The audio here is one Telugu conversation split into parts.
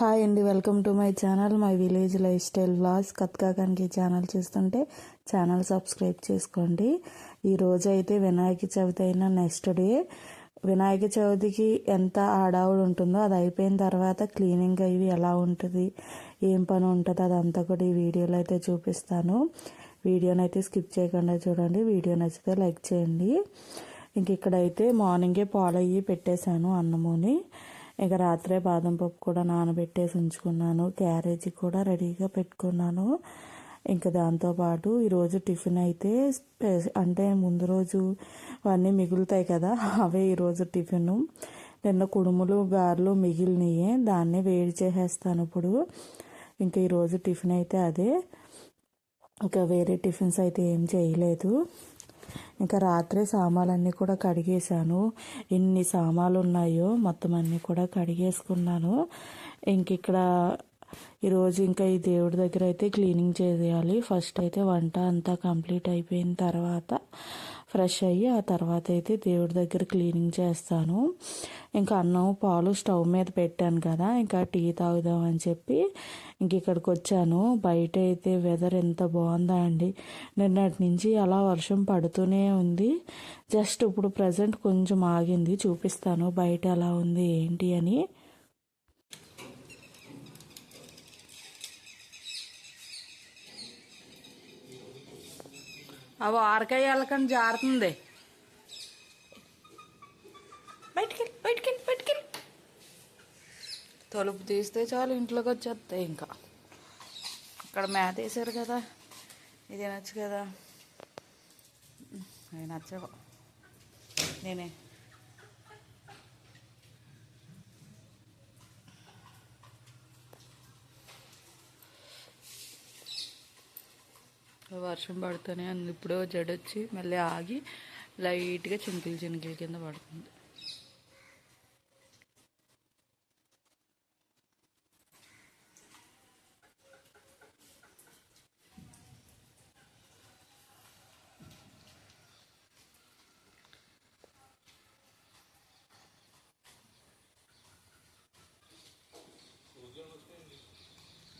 హాయ్ అండి welcome to my channel my village lifestyle vlogs కత్కాకానికి channel చూస్తుంటే ఛానల్ సబ్స్క్రైబ్ చేసుకోండి. ఈరోజు అయితే వినాయక చవితి అయిన నెక్స్ట్ డే వినాయక చవితికి ఎంత ఆడావుడు ఉంటుందో అది అయిపోయిన తర్వాత క్లీనింగ్ అవి ఎలా ఉంటుంది ఏం పని ఉంటుంది అదంతా కూడా ఈ వీడియోలో అయితే చూపిస్తాను. వీడియోని అయితే స్కిప్ చేయకుండా చూడండి వీడియో నచ్చితే లైక్ చేయండి. ఇంక ఇక్కడైతే మార్నింగే పాలయ్యి పెట్టేశాను అన్నముని. ఇక రాత్రే బాదం పప్పు కూడా నానబెట్టేసి ఉంచుకున్నాను. క్యారేజీ కూడా రెడీగా పెట్టుకున్నాను. ఇంకా దాంతోపాటు ఈరోజు టిఫిన్ అయితే అంటే ముందు రోజు అన్నీ మిగులుతాయి కదా అవే ఈరోజు టిఫిన్. నిన్న కుడుములు గారెలు మిగిలినయే దాన్నే వేడి చేసేస్తాను ఇప్పుడు. ఇంకా ఈరోజు టిఫిన్ అయితే అదే. ఇంకా వేరే టిఫిన్స్ అయితే ఏం చేయలేదు. ఇంకా రాత్రే సామాన్లన్నీ కూడా కడిగేశాను. ఎన్ని సామాన్లు ఉన్నాయో మొత్తం అన్నీ కూడా కడిగేసుకున్నాను. ఇంక ఇక్కడ ఈరోజు ఇంకా ఈ దేవుడి దగ్గర అయితే క్లీనింగ్ చేయాలి. ఫస్ట్ అయితే వంట అంతా కంప్లీట్ అయిపోయిన తర్వాత ఫ్రెష్ అయ్యి ఆ తర్వాత అయితే దేవుడి దగ్గర క్లీనింగ్ చేస్తాను. ఇంకా అన్నం పాలు స్టవ్ మీద పెట్టాను కదా ఇంకా టీ తాగుదాం అని చెప్పి ఇంక ఇక్కడికి వచ్చాను. బయట అయితే వెదర్ ఎంత బాగుందా అండి. నిన్నటి నుంచి అలా వర్షం పడుతూనే ఉంది. జస్ట్ ఇప్పుడు ప్రజెంట్ కొంచెం ఆగింది చూపిస్తాను బయట ఎలా ఉంది ఏంటి అని. అవి ఆరకాయ వెళ్ళకండి జారుతుంది. బయటికి బయటికి బయటికి తలుపు తీస్తే చాలు ఇంట్లోకి వచ్చేస్తాయి ఇంకా. ఇక్కడ మేత వేసారు కదా ఇది నచ్చు కదా. అవి నచ్చవు. నేనే వర్షం పడుతూనే ఉంది. ఇప్పుడు జడొచ్చి మళ్ళీ ఆగి లైట్గా చినుకులు చినుకుల కింద పడుతుంది.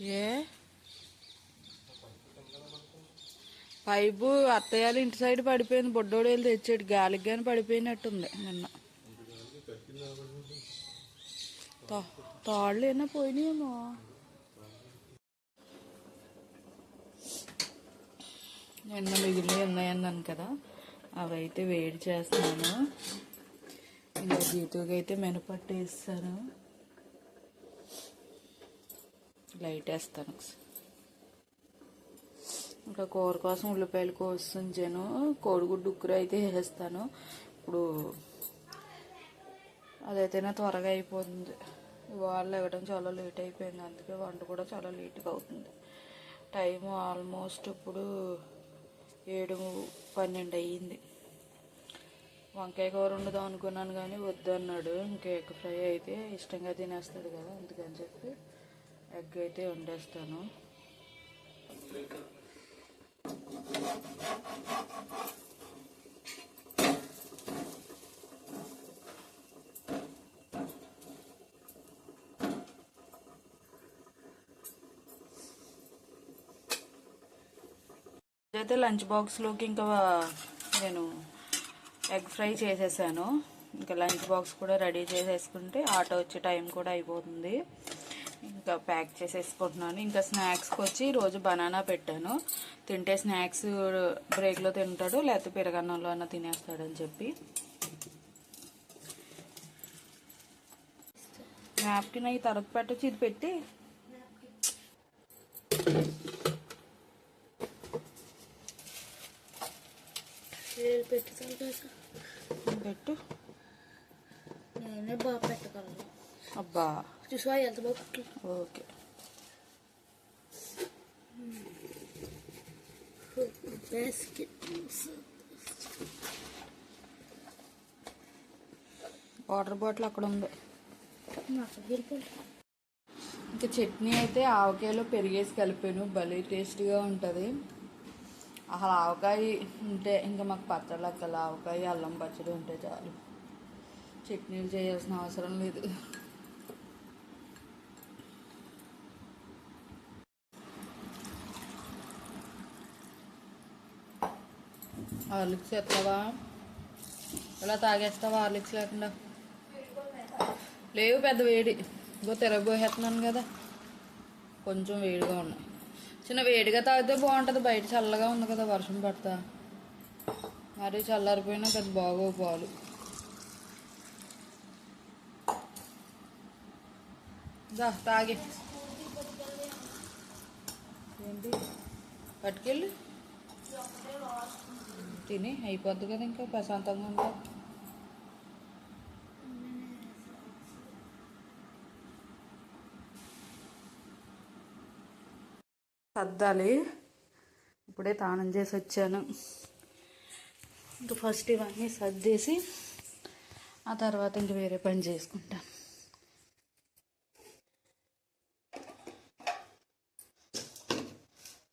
ఏ? పైపు అత్తయ్యాలు ఇంటి సైడ్ పడిపోయింది బొడ్డోడు వెళ్ళి తెచ్చాడు గాలికి కానీ పడిపోయినట్టుంది నిన్న. తాళ్ళు ఏమైనా పోయినాయేమో. నిన్న మిగిలినవి ఉన్నాయన్నాను కదా అవైతే వేడి చేస్తున్నాను. ఇంకా జీతుకి అయితే మినపట్టు వేస్తాను. లైట్ వేస్తాను ఒకసారి. ఇంకా కూర కోసం ఉల్లిపాయలు కోస్తుంచాను కోడిగుడ్డు ఉక్కురు అయితే వేసేస్తాను. ఇప్పుడు అదైతేనే త్వరగా అయిపోతుంది. వాళ్ళు ఇవ్వడం చాలా లేట్ అయిపోయింది. అందుకే వంట కూడా చాలా లేట్గా అవుతుంది. టైం ఆల్మోస్ట్ ఇప్పుడు ఏడు పన్నెండు అయ్యింది. వంకాయ కూర వండుదాం అనుకున్నాను కానీ వద్దు అన్నాడు. ఇంకా ఎగ్ ఫ్రై అయితే ఇష్టంగా తినేస్తాడు కదా అందుకని చెప్పి ఎగ్ అయితే వండేస్తాను. అయితే లంచ్ బాక్స్లోకి ఇంకా నేను ఎగ్ ఫ్రై చేసేసాను. ఇంకా లంచ్ బాక్స్ కూడా రెడీ చేసేసుకుంటే ఆటో వచ్చే టైం కూడా అయిపోతుంది. ఇంకా ప్యాక్ చేసేసుకుంటున్నాను. ఇంకా స్నాక్స్కి వచ్చి రోజు బనానా పెట్టాను. తింటే స్నాక్స్ బ్రేక్లో తింటాడు లేకపోతే పెరగన్నంలో అన్న తినేస్తాడని చెప్పి. నాప్కిన్ అవి తర్వాత పెట్టచ్చు. ఇది పెట్టి. పెట్టు. నేనే బాగా పెట్టగలను. అబ్బా. చూసా ఎంత ఓకే. వాటర్ బాటిల్ అక్కడ ఉంది. ఇంకా చట్నీ అయితే ఆవకాయలో పెరిగేసి కలిపాను. భలే టేస్ట్గా ఉంటుంది. అసలు ఆవకాయ ఉంటే ఇంకా మాకు పచ్చళ్ళు అక్కల ఆవకాయ అల్లం పచ్చడి ఉంటే చాలు. చట్నీలు చేయాల్సిన అవసరం లేదు. హార్లిక్స్ ఎత్తావా ఇలా తాగేస్తావా హార్లిక్స్ లేకుండా? లేవు పెద్ద వేడి. ఇంకో తిరగబోయేస్తున్నాను కదా. కొంచెం వేడిగా ఉన్నాయి చిన్న వేడిగా తాగితే బాగుంటుంది. బయట చల్లగా ఉంది కదా వర్షం పడతా. మరీ చల్లారిపోయినా పెద్ద బాగోవు పాలు. దా తాగి. ఏంటి? పట్టుకెళ్ళి. తిని అయిపోద్ది కదా ఇంకా ప్రశాంతంగా ఉందా సర్దాలి. ఇప్పుడే తానం చేసి వచ్చాను. ఇంకా ఫస్ట్ ఇవన్నీ సర్దేసి ఆ తర్వాత ఇంక వేరే పని చేసుకుంటాను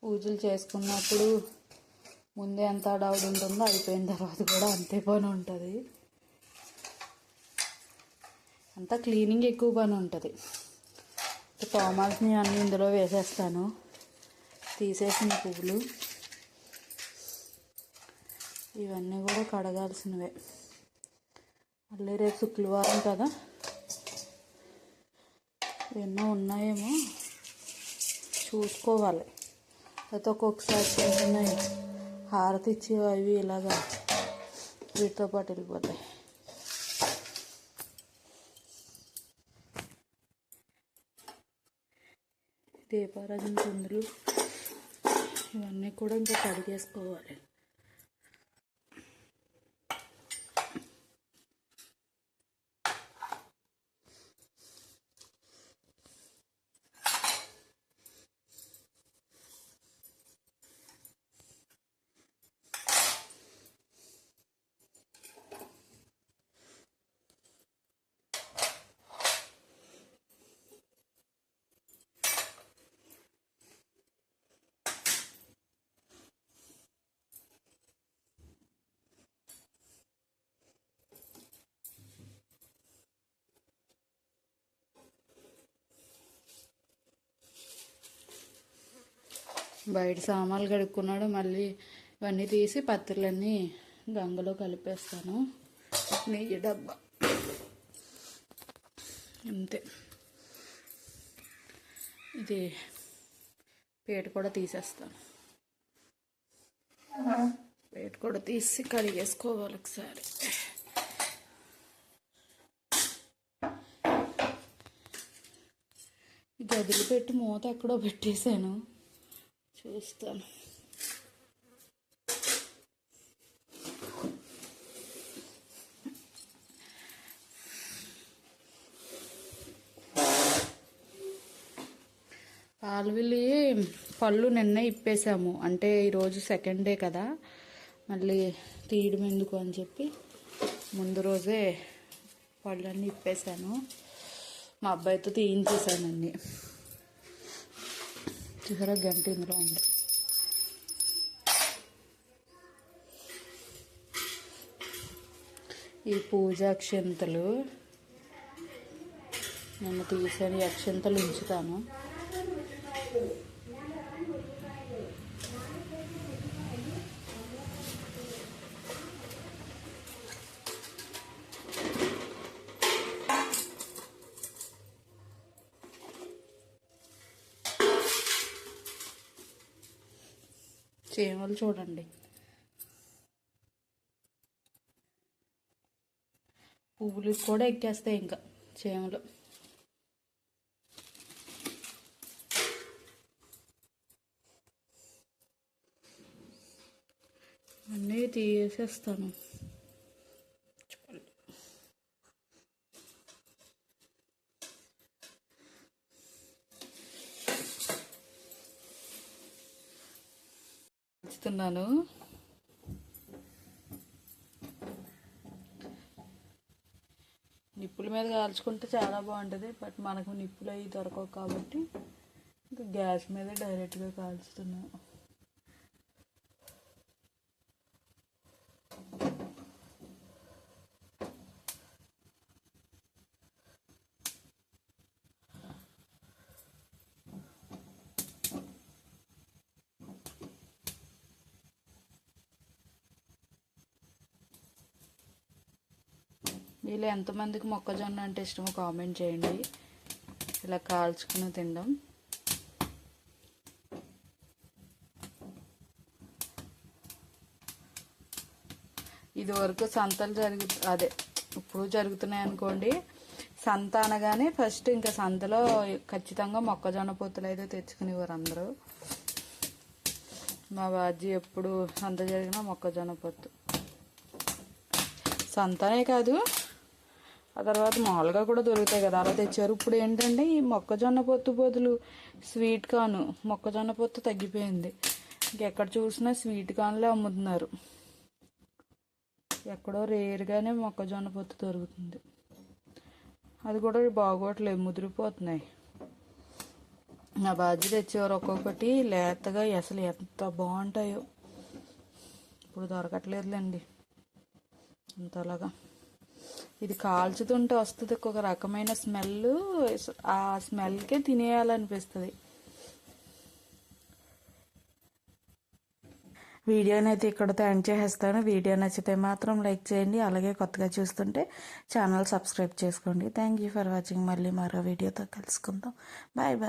పూజలు చేసుకున్నప్పుడు ముందే ఎంత డౌట్ ఉంటుందో అయిపోయిన తర్వాత కూడా అంతే పని ఉంటుంది. అంతా క్లీనింగ్ ఎక్కువ పని ఉంటుంది. తోమాల్సినవి అన్నీ ఇందులో వేసేస్తాను. తీసేసిన పువ్వులు. ఇవన్నీ కూడా కడగాల్సినవే. మళ్ళీ రేపు శుక్రవారం కదా. ఎన్నో ఉన్నాయేమో. చూసుకోవాలి. అయితే ఒక్కొక్కసారి చిన్న హారతి ఇచ్చేవి అవి ఇలాగా వీటితో పాటు వెళ్ళిపోతాయి. దీపారాజన కుందులు ఇవన్నీ కూడా ఇంకా కడిగేసుకోవాలి. బయట సామాన్లు కడుక్కున్నాడు. మళ్ళీ ఇవన్నీ తీసి పత్రులన్నీ గంగలో కలిపేస్తాను. నెయ్యి డబ్బా. అంతే. ఇది పేట కూడా తీసేస్తాను. పేట కూడా తీసి కడిగేసుకోవాలి ఒకసారి. గదిలో పెట్టి మూత ఎక్కడో పెట్టేశాను. చూస్తాను పాలవిల్లి పళ్ళు నిన్న ఇప్పేసాము. అంటే ఈరోజు సెకండ్ డే కదా. మళ్ళీ తీయడం ఎందుకు అని చెప్పి ముందు రోజే పళ్ళన్నీ ఇప్పేసాను. మా అబ్బాయితో తీయించేసానండి. చూసారా గంట ఇందులో ఉంది. ఈ పూజ అక్షంతలు నేను తీసాను ఈ అక్షంతలు ఉంచుతాను. చీమలు చూడండి. పువ్వులు కూడా ఎక్కేస్తాయి ఇంకా చీమలు. అన్నీ తీసేస్తాను. ఇస్తున్నాను నిప్పుల మీద కాల్చుకుంటే చాలా బాగుంటుంది బట్ మనకు నిప్పులు అవి దొరకవు కాబట్టి ఇంకా గ్యాస్ మీద డైరెక్ట్గా కాల్చుతున్నాను వీళ్ళు ఎంతమందికి మొక్కజొన్న అంటే ఇష్టమో కామెంట్ చేయండి. ఇలా కాల్చుకుని తినడం ఇది వరకు సంతలు జరుగు అదే ఇప్పుడు జరుగుతున్నాయి అనుకోండి. సంత అనగానే ఫస్ట్ ఇంకా సంతలో ఖచ్చితంగా మొక్కజొన్న పొత్తులు అయితే తెచ్చుకునేవారు అందరూ. మా బాజీ ఎప్పుడు సంత జరిగినా మొక్కజొన్న పొత్తు. సంతనే కాదు ఆ తర్వాత మామూలుగా కూడా దొరుకుతాయి కదా. అలా తెచ్చారు. ఇప్పుడు ఏంటంటే ఈ మొక్కజొన్న పొత్తు బదులు స్వీట్ కార్న్ మొక్కజొన్న పొత్తు తగ్గిపోయింది. ఇంకెక్కడ చూసినా స్వీట్ కాన్లే అమ్ముతున్నారు. ఎక్కడో రేరుగానే మొక్కజొన్న పొత్తు దొరుకుతుంది. అది కూడా బాగోట్లేదు ముదిరిపోతున్నాయి. నా బాధ్యత తెచ్చేవారు ఒక్కొక్కటి. లేతగా అసలు ఎంత బాగుంటాయో. ఇప్పుడు దొరకట్లేదులేండి. అంతలాగా. ఇది కాల్చుతుంటే వస్తుంది ఒక రకమైన స్మెల్. ఆ స్మెల్కే తినేయాలనిపిస్తుంది. వీడియోని అయితే ఇక్కడతో ఎండ్ చేసేస్తాను. వీడియో నచ్చితే మాత్రం లైక్ చేయండి. అలాగే కొత్తగా చూస్తుంటే ఛానల్ సబ్స్క్రైబ్ చేసుకోండి. Thank you for watching. మళ్ళీ మరో వీడియోతో కలుసుకుందాం. Bye bye.